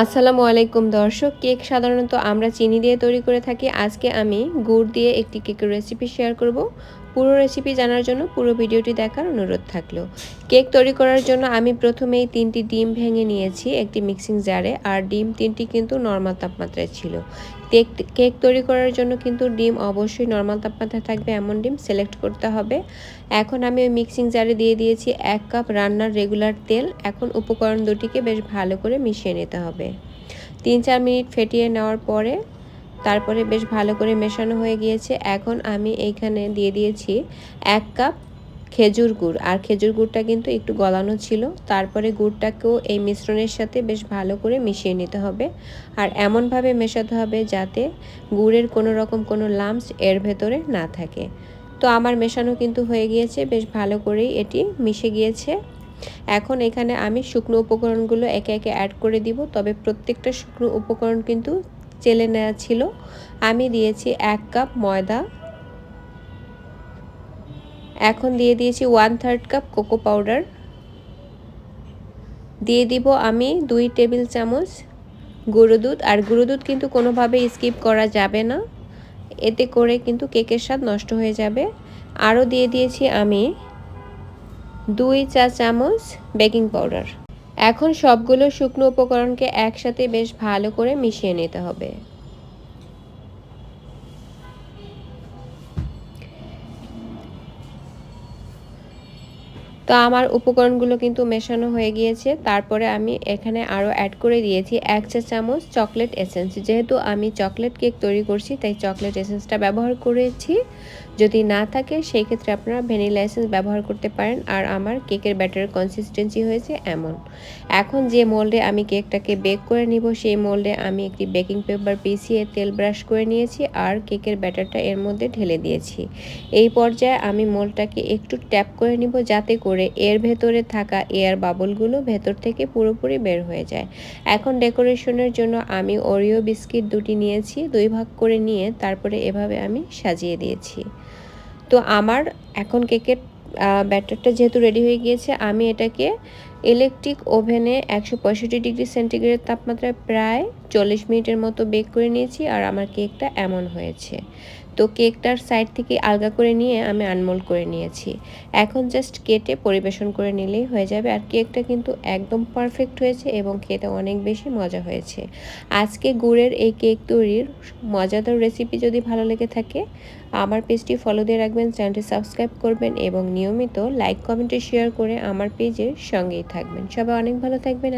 আসসালামু আলাইকুম দর্শক, কেক সাধারণত আমরা চিনি দিয়ে তৈরি করে থাকি। আজকে আমি গুড় দিয়ে একটি কেকের রেসিপি শেয়ার করব। পুরো রেসিপি জানার জন্য পুরো ভিডিওটি দেখার অনুরোধ থাকল। কেক তৈরি করার জন্য আমি প্রথমেই তিনটি ডিম ভেঙে নিয়েছি একটি মিক্সিং জারে আর ডিম তিনটি কিন্তু নর্মাল তাপমাত্রায় ছিল। কেক কেক তৈরি করার জন্য কিন্তু ডিম অবশ্যই নর্মাল তাপমাত্রায় থাকবে, এমন ডিম সিলেক্ট করতে হবে। এখন আমি ওই মিক্সিং জারে দিয়ে দিয়েছি এক কাপ রান্নার রেগুলার তেল। এখন উপকরণ দুটিকে বেশ ভালো করে মিশিয়ে নিতে হবে। তিন চার মিনিট ফেটিয়ে নেওয়ার পরে তারপরে বেশ ভালো করে মেশানো হয়ে গিয়েছে। এখন আমি এইখানে দিয়ে দিয়েছি এক কাপ খেজুর গুড়। আর খেজুর গুড়টা কিন্তু একটু গলানো ছিল। তারপরে গুড়টাকেও এই মিশ্রণের সাথে বেশ ভালো করে মিশিয়ে নিতে হবে। আর এমনভাবে মেশাতে হবে যাতে গুড়ের কোনো রকম কোনো লাম্পস এর ভেতরে না থাকে। তো আমার মেশানো কিন্তু হয়ে গিয়েছে। বেশ ভালো করেই এটি মিশে গিয়েছে। এখন এখানে আমি শুকনো উপকরণগুলো একে একে অ্যাড করে দিব। তবে প্রত্যেকটা শুকনো উপকরণ কিন্তু চেলে নেওয়া ছিল। আমি দিয়েছি এক কাপ ময়দা। এখন দিয়ে দিয়েছি one third cup cocoa powder দিয়ে দিব আমি দুই টেবিল চামচ গুঁড়ো দুধ। আর গুঁড়ো দুধ কিন্তু কোনোভাবেই স্কিপ করা যাবে না। এতে করে কিন্তু কেকের স্বাদ নষ্ট হয়ে যাবে। আরও দিয়ে দিয়েছি আমি দুই চা চামচ বেকিং পাউডার এখন সবগুলো শুকনো উপকরণকে একসাথে বেশ ভালো করে মিশিয়ে নিতে হবে। তো আমার উপকরণগুলো কিন্তু মেশানো হয়ে গিয়েছে। তারপরে আমি এখানে আরও অ্যাড করে দিয়েছি এক চা চামচ চকলেট এসেন্স যেহেতু আমি চকলেট কেক তৈরি করছি, তাই চকলেট এসেন্সটা ব্যবহার করেছি। যদি না থাকে, সেই ক্ষেত্রে আপনারা ভ্যানিলা এসেন্স ব্যবহার করতে পারেন। আর আমার কেকের ব্যাটারের কনসিস্টেন্সি হয়েছে এমন। এখন যে মোল্ডে আমি কেকটাকে বেক করে নিব, সেই মোল্ডে আমি একটি বেকিং পেপার পিছিয়ে তেল ব্রাশ করে নিয়েছি আর কেকের ব্যাটারটা এর মধ্যে ঢেলে দিয়েছি। এই পর্যায়ে আমি মোল্ডটাকে একটু ট্যাপ করে নিব, যাতে করে এর ভেতরে থাকা এয়ার বাবলগুলো ভেতর থেকে পুরোপুরি বের হয়ে যায়। এখন ডেকোরেশনের জন্য আমি ওরিও বিস্কিট দুটি নিয়েছি, দুই ভাগ করে নিয়ে তারপরে এভাবে আমি সাজিয়ে দিয়েছি। তো আমার এখন কেকের ব্যাটারটা যেহেতু রেডি হয়ে গিয়েছে, আমি এটাকে ইলেকট্রিক ওভেনে একশো পঁয়ষট্টি ডিগ্রি সেন্টিগ্রেড তাপমাত্রায় প্রায় চল্লিশ মিনিটের মতো বেক করে নিয়েছি আর আমার কেকটা এমন হয়েছে। তো কেকটার সাইড থেকে আলগা করে নিয়ে আমি আনমোল করে নিয়েছি। এখন জাস্ট কেটে পরিবেশন করে নিলেই হয়ে যাবে। আর কেকটা কিন্তু একদম পারফেক্ট হয়েছে এবং খেতে অনেক বেশি মজা হয়েছে। আজকে গুড়ের এই কেক তৈরির মজাদার রেসিপি যদি ভালো লেগে থাকে, আমার পেজটি ফলো দিয়ে রাখবেন চ্যানেলটি সাবস্ক্রাইব করবেন এবং নিয়মিত লাইক কমেন্টে শেয়ার করে আমার পেজের সঙ্গেই থাকবেন। সবাই অনেক ভালো থাকবেন।